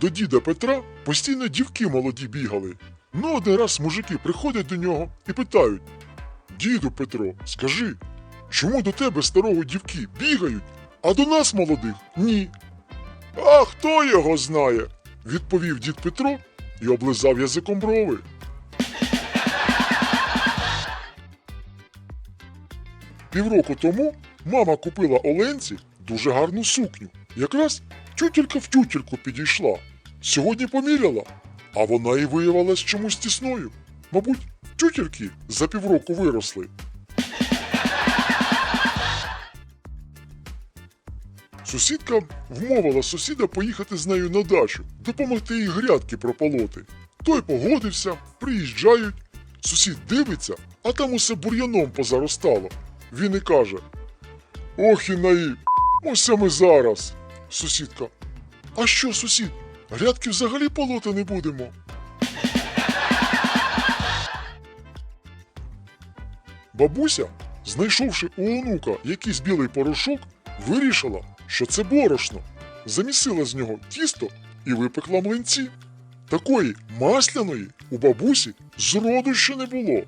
До діда Петра постійно дівки молоді бігали. Ну, один раз мужики приходять до нього і питають: Діду Петро, скажи, чому до тебе старого дівки бігають, а до нас молодих ні? А хто його знає? відповів дід Петро і облизав язиком брови. Півроку тому мама купила Оленці дуже гарну сукню. Якраз тютелька в тютельку підійшла. Сьогодні поміряла, а вона і виявилась чомусь тісною. Мабуть, тютельки за півроку виросли. Сусідка вмовила сусіда поїхати з нею на дачу, допомогти їй грядки прополоти. Той погодився, приїжджають. Сусід дивиться, а там усе бур'яном позаростало. Він і каже: Ох і наї, ось ми зараз. Сусідка. А що, сусід? Грядки взагалі полоти не будемо. Бабуся, знайшовши у онука якийсь білий порошок, вирішила, що це борошно, замісила з нього тісто і випекла млинці. Такої масляної у бабусі зроду ще не було.